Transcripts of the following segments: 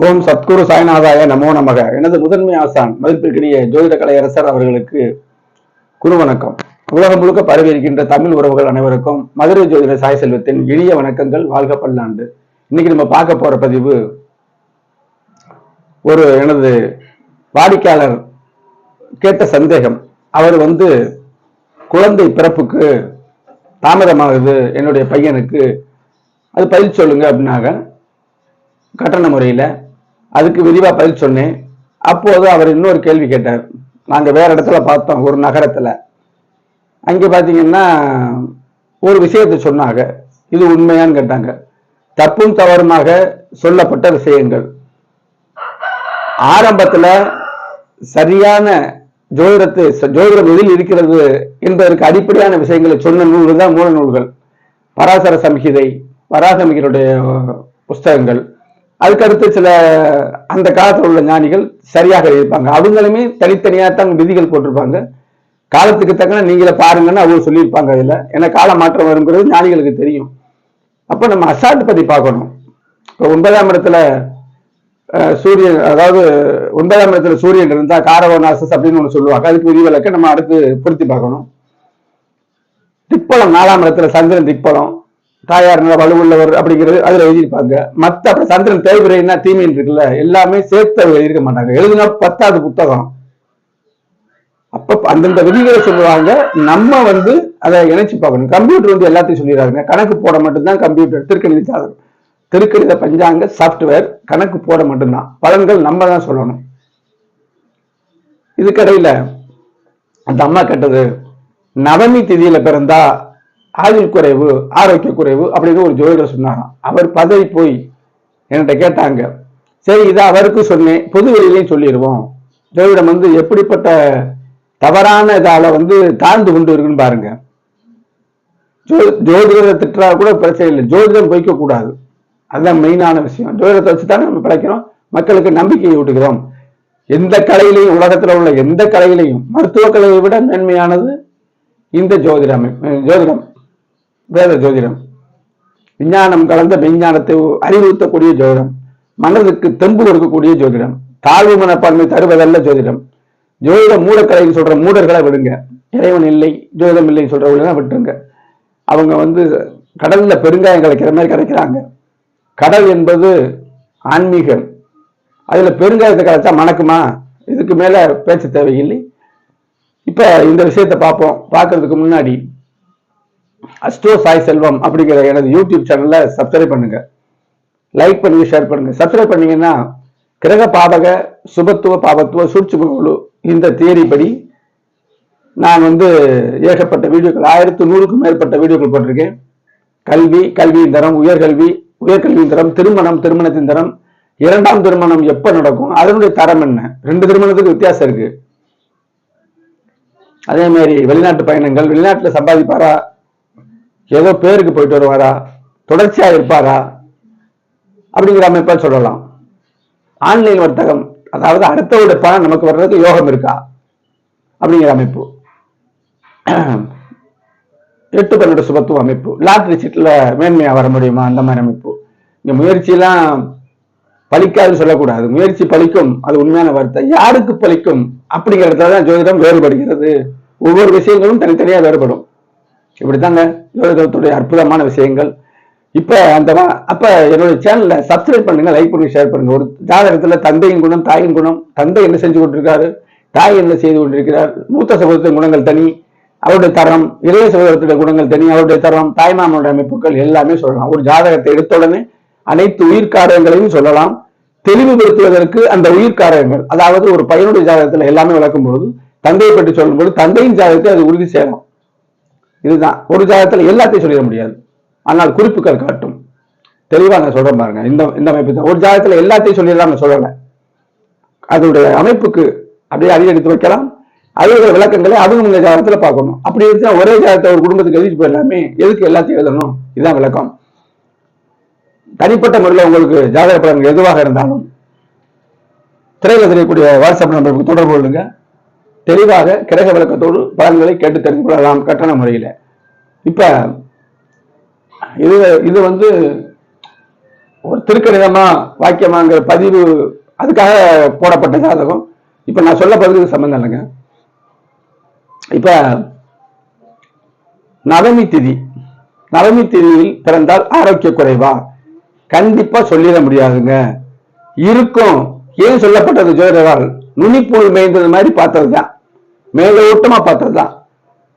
ஓம் சத்குரு சாய்நாதாய நமோ நமக. எனது முதன்மை ஆசான் மதிப்பிற்கினிய ஜோதிட கலையரசர் அவர்களுக்கு குரு வணக்கம். உலகம் முழுக்க பரவி இருக்கின்ற தமிழ் உறவுகள் அனைவருக்கும் மதுரை ஜோதிட சாய் செல்வத்தின் எளிய வணக்கங்கள் வாழ்க பல்லாண்டு. இன்னைக்கு நம்ம பார்க்க போற பதிவு ஒரு எனது வாடிக்கையாளர் கேட்ட சந்தேகம். அவர் வந்து குழந்தை பிறப்புக்கு தாமதமாகுது என்னுடைய பையனுக்கு அது பதில் சொல்லுங்க அப்படின்னாங்க. கட்டண முறையில். அதுக்கு விரிவாக பதில் சொன்னேன். அப்போது அவர் இன்னொரு கேள்வி கேட்டார். நாங்கள் வேற இடத்துல பார்த்தோம் ஒரு நகரத்தில். அங்கே பார்த்தீங்கன்னா ஒரு விஷயத்தை சொன்னாங்க. இது உண்மையான்னு கேட்டாங்க. தப்பும் தவறுமாக சொல்லப்பட்ட விஷயங்கள். ஆரம்பத்தில் சரியான ஜோதிடத்தை ஜோதிடம் எதில் இருக்கிறது என்பதற்கு அடிப்படையான விஷயங்களை சொன்ன நூல்கள் தான் மூல நூல்கள். பராசர சம்ஹிதை வராசமிகருடைய புஸ்தகங்கள். அதுக்கடுத்து சில அந்த காலத்தில் உள்ள ஞானிகள் சரியாக இருப்பாங்க அவங்களுமே தனித்தனியாக தான் விதிகள் போட்டிருப்பாங்க. காலத்துக்கு தக்கன நீங்களே பாருங்கன்னு அவங்க சொல்லியிருப்பாங்க அதில். ஏன்னா கால மாற்றம் வருங்கிறது ஞானிகளுக்கு தெரியும். அப்போ நம்ம அசால்ட் பற்றி பார்க்கணும். இப்போ ஒன்பதாம் இடத்துல சூரியன் அதாவது ஒன்பதாம் இடத்துல சூரியன் இருந்தால் காரவநாசஸ் அப்படின்னு ஒன்று சொல்லுவாங்க. அதுக்கு விதிவிலக்க நம்ம அடுத்து பொருத்தி பார்க்கணும். திக்பலம் நாலாம் இடத்துல சந்திரன் திக்பலம். தாயார் நல்ல வலுவுள்ளவர் அப்படிங்கிறது அதுல எழுதியிருப்பாங்க. மத்த அப்படி சந்திரன் தேய்பிரைன்னா தீமைன்னு இருக்குல்ல எல்லாமே சேர்த்து அவங்க எழுதிக்க மாட்டாங்க. எழுதுனா பத்தாவது புத்தகம். அப்ப அந்தந்த விதிகளை சொல்லுவாங்க. நம்ம வந்து அதை இணைச்சு பார்க்கணும். கம்ப்யூட்டர் வந்து எல்லாத்தையும் சொல்லிடுறாங்க. கணக்கு போட மட்டும்தான் கம்ப்யூட்டர் திருக்கணித சாதனம். திருக்கணித பஞ்சாங்க சாஃப்ட்வேர் கணக்கு போட மட்டும்தான். பலன்கள் நம்ம தான் சொல்லணும். இதுக்கடையில அந்த அம்மா கேட்டது நவமி திதியில பிறந்தா ஆயுள் குறைவு ஆரோக்கிய குறைவு அப்படின்னு ஒரு ஜோதிடர் சொன்னாங்க அவர் பதவி போய் என்கிட்ட கேட்டாங்க. சரி இதை அவருக்கு சொன்னேன். பொது வெளியிலையும் சொல்லிடுவோம். ஜோதிடம் வந்து எப்படிப்பட்ட தவறான இதால வந்து தாழ்ந்து கொண்டு இருக்குன்னு பாருங்க. ஜோ ஜோதிடரை திட்டா கூட பிரச்சனை இல்லை. ஜோதிடம் பொய்க்க கூடாது. அதுதான் மெயினான விஷயம். ஜோதிடத்தை வச்சு தானே நம்ம பிழைக்கிறோம். மக்களுக்கு நம்பிக்கையை ஊட்டுகிறோம். எந்த கலையிலையும் உலகத்துல உள்ள எந்த கலையிலையும் மருத்துவ கலையை விட மேன்மையானது இந்த ஜோதிடம் ஜோதிடம். வேத ஜோதிடம். விஞ்ஞானம் கலந்த விஞ்ஞானத்தை அறிவுறுத்தக்கூடிய ஜோதிடம். மனதுக்கு தெம்பு கொடுக்கக்கூடிய ஜோதிடம். தாழ்வு மனப்பான்மை தருவதல்ல ஜோதிடம். ஜோதிட மூடக்கலைன்னு சொல்ற மூடர்களை விடுங்க. இறைவன் இல்லை ஜோதிடம் இல்லைன்னு சொல்றவங்களெல்லாம் விட்டுருங்க. அவங்க வந்து கடல்ல பெருங்காயம் கலைக்கிற மாதிரி கிடைக்கிறாங்க கடல் என்பது ஆன்மீகம். அதுல பெருங்காயத்தை கலைச்சா மணக்குமா? இதுக்கு மேல பேச்சு தேவையில்லை. இப்ப இந்த விஷயத்தை பார்ப்போம். பார்க்கறதுக்கு முன்னாடி அஸ்ட்ரோ சாய் செல்வம் அப்படிங்கிற எனது யூடியூப் சேனல்ல சப்ஸ்கிரைப் பண்ணுங்க. லைக் பண்ணுங்க ஷேர் பண்ணுங்க. சப்ஸ்கிரைப் பண்ணீங்கன்னா கிரக பாவக சுபத்துவ பாவத்துவ சூட்சும குழு இந்த தியரி படி நான் வந்து ஏகப்பட்ட வீடியோக்கள் ஆயிரத்து நூறுக்கும் மேற்பட்ட வீடியோக்கள் போட்டிருக்கேன். கல்வி கல்வியின் தரம் உயர்கல்வி உயர்கல்வியின் தரம் திருமணம் திருமணத்தின் தரம் இரண்டாம் திருமணம் எப்ப நடக்கும் அதனுடைய தரம் என்ன? ரெண்டு திருமணத்துக்கு வித்தியாசம் இருக்கு. அதே மாதிரி வெளிநாட்டு பயணங்கள் வெளிநாட்டுல சம்பாதிப்பாரா ஏதோ பேருக்கு போயிட்டு வருவாரா? தொடர்ச்சியா இருப்பாரா? அப்படிங்கிற அமைப்பா சொல்லலாம். ஆன்லைன் வர்த்தகம் அதாவது அடுத்தவோட பணம் நமக்கு வர்றதுக்கு யோகம் இருக்கா? அப்படிங்கிற அமைப்பு. எட்டு பன்னெண்டு சுபத்துவ அமைப்பு. லாட்ரி சீட்டில் மேன்மையாக வர முடியுமா? அந்த மாதிரி அமைப்பு. இங்கே முயற்சியெல்லாம் பலிக்காதுன்னு சொல்லக்கூடாது. முயற்சி பலிக்கும். அது உண்மையான வார்த்தை. யாருக்கு பலிக்கும்? அப்படிங்கிறதுல தான் ஜோதிடம் வேறுபடுகிறது. ஒவ்வொரு விஷயங்களும் தனித்தனியாக வேறுபடும். இப்படித்தாங்க. யோகத்துடைய அற்புதமான விஷயங்கள். இப்ப அந்த அப்ப என்னுடைய சேனல்ல சப்ஸ்கிரைப் பண்ணுங்க லைக் பண்ணுங்க ஷேர் பண்ணுங்க. ஒரு ஜாதகத்துல தந்தையின் குணம் தாயின் குணம். தந்தை என்ன செஞ்சு கொண்டிருக்காரு? தாய் என்ன செய்து கொண்டிருக்கிறார்? மூத்த சகோதரத்தின் குணங்கள் தனி. அவருடைய தரம் இளைய சகோதரத்துடைய குணங்கள் தனி. அவருடைய தரம் தாய்மாமனுடைய அமைப்புகள் எல்லாமே சொல்லலாம். ஒரு ஜாதகத்தை எடுத்த உடனே அனைத்து உயிர்காரங்களையும் சொல்லலாம். தெளிவுபடுத்துவதற்கு அந்த உயிர்காரகங்கள் அதாவது ஒரு பையனுடைய ஜாதகத்துல எல்லாமே விளக்கும் பொழுது தந்தையை பற்றி சொல்லும்போது தந்தையின் ஜாதகத்தை அது உறுதி செய்யலாம். இதுதான். ஒரு ஜாதகத்தில் எல்லாத்தையும் சொல்லிட முடியாது. ஆனால் குறிப்புகள் காட்டும். தெளிவாக நான் சொல்கிறேன் பாருங்க. இந்த இந்த அமைப்பு தான். ஒரு ஜாதகத்தில் எல்லாத்தையும் சொல்லிடலாம் நான் சொல்லல. அதோடைய அமைப்புக்கு அப்படியே அடி வைக்கலாம். அதோட விளக்கங்களை அவங்க இந்த ஜாதகத்துல பார்க்கணும். அப்படி இருந்தால் ஒரே ஜாதகத்தை ஒரு குடும்பத்துக்கு எழுதிட்டு போயிடலாமே. எதுக்கு எல்லாத்தையும் எழுதணும்? இதுதான் விளக்கம். தனிப்பட்ட முறையில் உங்களுக்கு ஜாதக பலன்கள் எதுவாக இருந்தாலும் திரையில் தெரியக்கூடிய வாட்ஸ்அப் நம்பருக்கு தொடர்பு கொள்ளுங்கள் தெளிவாக கிரக விளக்கத்தோடு பலன்களை கேட்டு தெரிந்து கொள்ளலாம் கட்டண முறையில். இப்ப இது இது வந்து ஒரு திருக்கணிதமா வாக்கியமாங்கிற பதிவு அதுக்காக போடப்பட்ட ஜாதகம். இப்போ நான் சொல்ல பதிவுக்கு சம்மந்தம் இல்லைங்க. இப்ப நவமி திதி. நவமி திதியில் பிறந்தால் ஆரோக்கிய குறைவா? கண்டிப்பாக சொல்லிட முடியாதுங்க. இருக்கும். ஏன் சொல்லப்பட்டது ஜோதிடரால் நுனிப்பூல் மேய்ந்தது மாதிரி பார்த்தது தான் மேலோட்டமா பார்த்ததுதான்.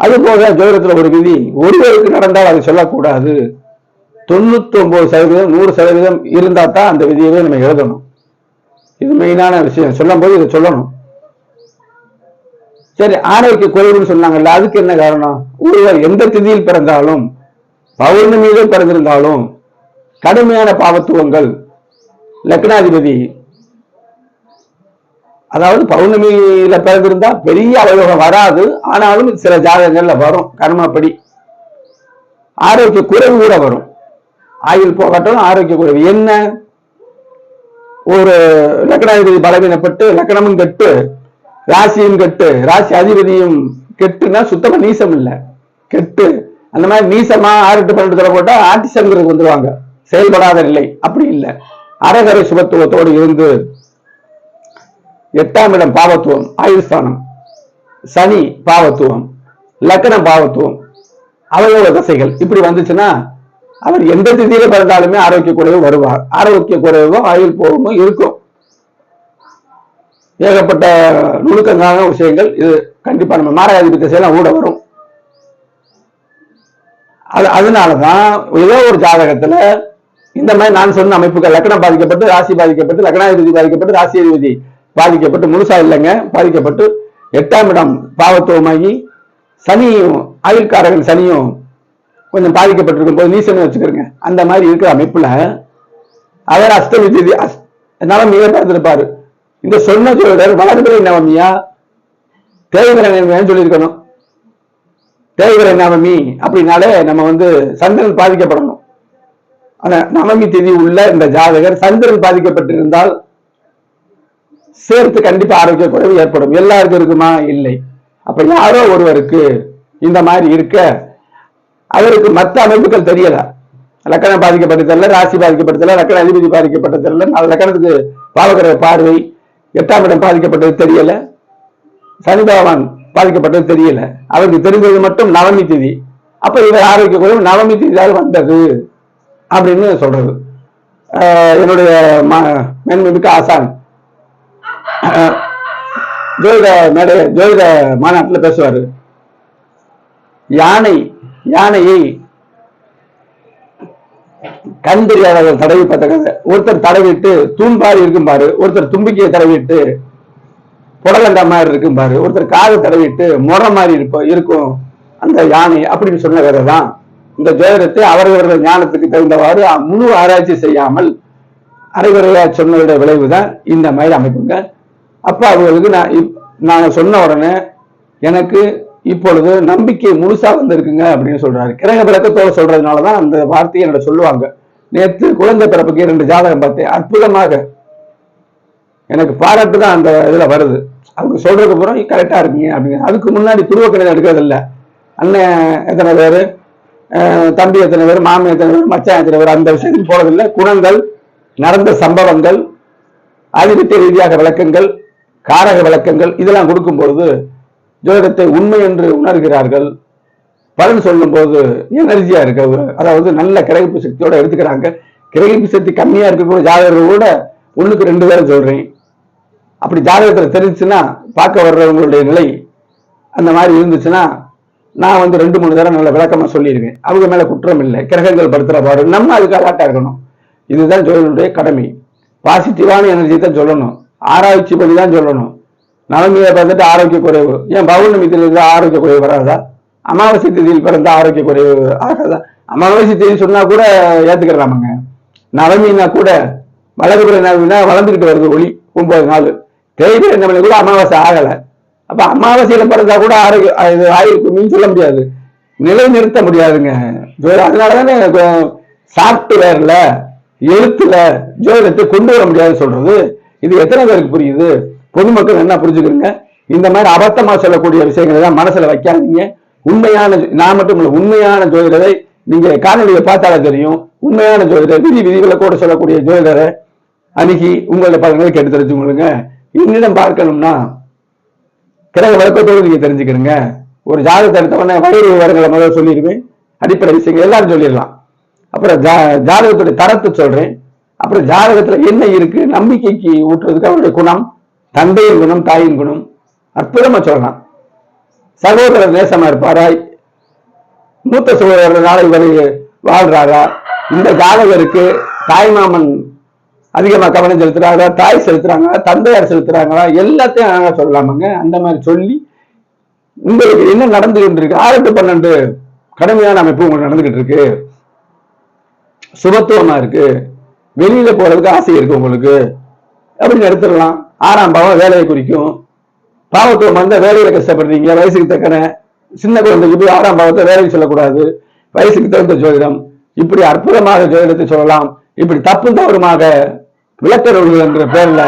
அது போக ஜோதிடத்துல ஒரு விதி ஒருவருக்கு நடந்தால் அதை சொல்லக்கூடாது. தொண்ணூத்தி ஒன்பது சதவீதம் நூறு சதவீதம் இருந்தா தான் அந்த விதியவே நம்ம எழுதணும். இது மெயினான விஷயம். சொல்லும் போது இதை சொல்லணும். சரி ஆரோக்கிய குறைவுன்னு சொன்னாங்கல்ல அதுக்கு என்ன காரணம்? ஒருவர் எந்த திதியில் பிறந்தாலும் பௌர்ணமியிலும் பிறந்திருந்தாலும் கடுமையான பாவத்துவங்கள் லக்னாதிபதி அதாவது பௌர்ணமியில பிறந்திருந்தா பெரிய அவயோகம் வராது. ஆனாலும் சில ஜாதகங்கள்ல வரும் கர்மப்படி. ஆரோக்கிய குறைவு கூட வரும். ஆயுள் போகட்டும் ஆரோக்கிய குறைவு. என்ன? ஒரு லக்னாதிபதி பலவீனப்பட்டு லக்னமும் கெட்டு ராசியும் கெட்டு ராசி அதிபதியும் கெட்டுனா சுத்தமா நீசம் இல்ல. கெட்டு. அந்த மாதிரி நீசமா ஆறு எட்டு பன்னெண்டு தடவை போட்டா ஆட்டிசங்கிறதுக்கு வந்துருவாங்க. செயல்படாத நிலை. அப்படி இல்லை. அரகரை சுபத்துவத்தோடு இருந்து எட்டாம் இடம் பாவத்துவம் ஆயுஸ்தானம் சனி பாவத்துவம் லக்கணம் பாவத்துவம் அவயோக தசைகள். இப்படி வந்துச்சுன்னா அவர் எந்த திதியில பிறந்தாலுமே ஆரோக்கிய குறைவு வருவார். ஆரோக்கிய குறைவோ ஆயுள் போகமோ இருக்கும். ஏகப்பட்ட நுணுக்கங்கான விஷயங்கள் இது கண்டிப்பா நம்ம மாராயாதிபதி திசையெல்லாம் கூட வரும். அது அதனாலதான் ஏதோ ஒரு ஜாதகத்துல இந்த மாதிரி நான் சொன்ன அமைப்புகள் லக்கணம் பாதிக்கப்பட்டு ராசி பாதிக்கப்பட்டு லக்னாதிபதி பாதிக்கப்பட்டு ராசி அதிபதி பாதிக்கப்பட்டு முழுசா இல்லைங்க. பாதிக்கப்பட்டு எட்டாம் இடம் பாவத்துவமாகி சனியும் ஆயுள்காரகன் சனியும் கொஞ்சம் பாதிக்கப்பட்டிருக்கும் போது நீசன்னு வச்சுக்கிறேங்க அந்த மாதிரி இருக்கிற அமைப்புல அவர் அஷ்டமி திதி அஸ்- நவமியை பார்த்திருப்பாரு. இந்த சொன்ன சொல்றார் வளர்பிறை நவமியா? தேய்பிறை நவமியான்னு சொல்லியிருக்கணும். தேய்பிறை நவமி அப்படின்னாலே நம்ம வந்து சந்திரன் பாதிக்கப்படணும். ஆனா நவமி திதி உள்ள இந்த ஜாதகர் சந்திரன் பாதிக்கப்பட்டிருந்தால் சேர்த்து கண்டிப்பா ஆரோக்கிய குறைவு ஏற்படும். எல்லாருக்கும் இருக்குமா? இல்லை. அப்ப யாரோ ஒருவருக்கு இந்த மாதிரி இருக்க அவருக்கு மற்ற அமைப்புகள் தெரியல. லக்கணம் பாதிக்கப்பட்டதில்ல ராசி பாதிக்கப்பட்டதில்ல லக்கண அதிபதி பாதிக்கப்பட்டதில்ல நாலு லக்கணத்துக்கு பாவகிரக பார்வை எட்டாம் இடம் பாதிக்கப்பட்டது தெரியல. சனி பகவான் பாதிக்கப்பட்டது தெரியல. அவருக்கு தெரிந்தது மட்டும் நவமி திதி. அப்ப இவர் ஆரோக்கிய குறைவு நவமி திதியால் வந்தது அப்படின்னு சொல்றது. என்னுடைய ம- ஆசான். ஜோதிட மேடை ஜோதிட மாநாட்டில் பேசுவாரு. யானை யானையை கண் தெரியாதவர்கள் தடவி பார்த்த கதை ஒருத்தர் தடவிட்டு தூண்பாறு இருக்கும் பாரு ஒருத்தர் தும்பிக்கையை தடவிட்டு புடலண்டா மாதிரி இருக்கும் பாரு ஒருத்தர் காதை தடவிட்டு முறை மாதிரி இருப்ப இருக்கும். அந்த யானை அப்படின்னு சொன்ன கதை தான். இந்த ஜோதிடத்தை அவரவர்கள் ஞானத்துக்கு தகுந்தவாறு முழு ஆராய்ச்சி செய்யாமல் அரைகுறையா விளைவு விளைவுதான் இந்த மாதிரி அமைப்புங்க அப்போ அவங்களுக்கு நான் இப்- நான் சொன்ன உடனே எனக்கு இப்பொழுது நம்பிக்கை முழுசா வந்திருக்குங்க அப்படின்னு சொல்றாரு. கிரக சொல்கிறதுனால தான் அந்த வார்த்தையை என்னோட சொல்லுவாங்க. நேற்று குழந்தை பிறப்புக்கு இரண்டு ஜாதகம் பார்த்தேன். அற்புதமாக எனக்கு பாராட்டு தான் அந்த இதுல வருது. அவங்க சொல்றதுக்கு அப்புறம் கரெக்டா இருக்கீங்க அப்படிங்க அதுக்கு முன்னாடி துருவ கணிதம் எடுக்கிறது இல்லை அண்ணன் எத்தனை பேர்? தம்பி எத்தனை பேர்? மாமன் எத்தனை பேர்? மச்சான் எத்தனை பேர்? அந்த விஷயத்துக்கு போறதில்லை. குணங்கள் நடந்த சம்பவங்கள் ஆதிபத்திய ரீதியாக விளக்கங்கள் காரக விளக்கங்கள் இதெல்லாம் கொடுக்கும் பொழுது ஜோதிடத்தை உண்மை என்று உணர்கிறார்கள். பலன் சொல்லும்போது எனர்ஜியா இருக்கு அதாவது நல்ல கிரகிப்பு சக்தியோட எடுத்துக்கிறாங்க. கிரகிப்பு சக்தி கம்மியா இருக்கக்கூடிய ஜாதகர்கள் கூட ஒண்ணுக்கு ரெண்டு பேரும் சொல்றேன். அப்படி ஜாதகத்துல தெரிஞ்சுன்னா பார்க்க வர்றவங்களுடைய நிலை அந்த மாதிரி இருந்துச்சுன்னா நான் வந்து ரெண்டு மூணு தடவை நல்ல விளக்கமா சொல்லியிருக்கேன் அவங்க மேல குற்றம் இல்லை. கிரகங்கள் படுத்துற பாடு. நம்ம அதுக்கு அலாட்டா இருக்கணும். இதுதான் ஜோதிடனுடைய கடமை. பாசிட்டிவான எனர்ஜி தான் சொல்லணும். ஆராய்ச்சி பண்ணி தான் சொல்லணும். நவமியை பார்த்துட்டு ஆரோக்கிய குறைவு ஏன் பௌர்ணமி திதியில் ஆரோக்கிய குறைவு வராதா? அமாவாசை திதியில் பிறந்த ஆரோக்கிய குறைவு ஆகாதா? அமாவாசை திதி சொன்னா கூட ஏத்துக்கிறாமாங்க. நவமின்னா கூட வலதுபுற நவமினா வளர்ந்துக்கிட்டு வருது ஒளி ஒன்பது நாள். தேய்பிற நவமி கூட அமாவாசை ஆகல. அப்ப அமாவாசையில பிறந்தா கூட ஆரோக்கிய இது ஆயிருக்குன்னு சொல்ல முடியாது. நிலை நிறுத்த முடியாதுங்க. ஜோ- அதனாலதானே சாப்பிட்டு சாப்ட்வேர்ல எழுத்துல ஜோதிடத்தை கொண்டு வர முடியாதுன்னு சொல்றது. இது எத்தனை பேருக்கு புரியுது? பொதுமக்கள் என்ன புரிஞ்சுக்கிறீங்க? இந்த மாதிரி அபத்தமா சொல்லக்கூடிய விஷயங்களை தான் மனசுல வைக்காதீங்க. உண்மையான நான் மட்டும் இல்லை உண்மையான ஜோதிடரை நீங்க காணொலியை பார்த்தாலே தெரியும். உண்மையான ஜோதிடர் விதி கூட சொல்லக்கூடிய ஜோதிடரை அணுகி உங்களுடைய பலன்களை கேட்டு தெரிஞ்சுக்கொள்ளுங்க. என்னிடம் பார்க்கணும்னா கிரக வழக்கத்தோடு நீங்க தெரிஞ்சுக்கிறீங்க. ஒரு ஜாதகத்தை எடுத்தவொடனே வயிறு விவரங்களை முதல்ல சொல்லிடுவேன். அடிப்படை விஷயங்கள் எல்லாரும் சொல்லிடலாம். அப்புறம் ஜா- ஜாதகத்துடைய தரத்தை சொல்றேன். அப்புறம் ஜாதகத்துல என்ன இருக்கு? நம்பிக்கைக்கு ஊற்றுறதுக்கு அவருடைய குணம் தந்தையின் குணம் தாயின் குணம் அற்புதமா சொல்லலாம். சகோதரர் நேசமா இருப்பாராய் மூத்த சகோதரனால இவர் வாழ்றாரா? இந்த ஜாதகருக்கு தாய்மாமன் அதிகமா கவனம் செலுத்துறாங்களா தாய் செலுத்துறாங்களா? தந்தையார் செலுத்துறாங்களா? எல்லாத்தையும் அழகா சொல்லலாமாங்க. அந்த மாதிரி சொல்லி உங்களுக்கு என்ன நடந்து கொண்டிருக்கு? ஆறு பன்னெண்டு கடுமையான அமைப்பு உங்களுக்கு நடந்துகிட்டு இருக்கு. சுபத்துவமா இருக்கு. வெளியில போறதுக்கு ஆசை இருக்கு உங்களுக்கு. அப்படின்னு எடுத்துடலாம் ஆறாம் பாவம் வேலையை குறிக்கும். பாவத்துவம் வந்த வேலையில கஷ்டப்படுறீங்க. வயசுக்கு தக்கன சின்ன குழந்தைக்கு போய் ஆறாம் பாவத்தை வேலைக்கு சொல்லக்கூடாது. வயசுக்கு தகுந்த ஜோதிடம். இப்படி அற்புதமாக ஜோதிடத்தை சொல்லலாம். இப்படி தப்பு தவறுமாக விளக்கறவர்கள் என்ற பேர்ல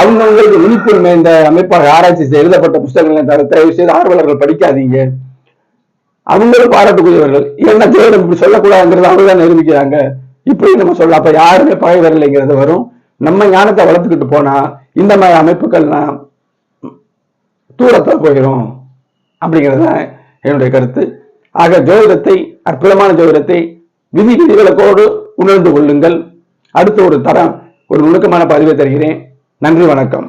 அவங்கவுங்களுக்கு விழிப்புரிமை இந்த அமைப்பாக ஆராய்ச்சி செய்து எழுதப்பட்ட புத்தகங்களை தவிர தயவு செய்து ஆர்வலர்கள் படிக்காதீங்க. அவங்களும் பாராட்டுக்குரியவர்கள். என்ன ஜோதிடம் இப்படி சொல்லக்கூடாதுங்கிறது அவங்க தான் நிரூபிக்கிறாங்க. இப்படி நம்ம சொல்லலாம் அப்ப யாருமே பகை வரலைங்கிறது வரும். நம்ம ஞானத்தை வளர்த்துக்கிட்டு போனா இந்த மாதிரி அமைப்புகள்லாம் தூரத்தில் போயிடும் அப்படிங்கிறது தான் என்னுடைய கருத்து. ஆக ஜோதிடத்தை அற்புதமான ஜோதிடத்தை விதி விதிவிலக்கோடு உணர்ந்து கொள்ளுங்கள். அடுத்த ஒரு தரம் ஒரு நுணுக்கமான பதிவை தருகிறேன். நன்றி வணக்கம்.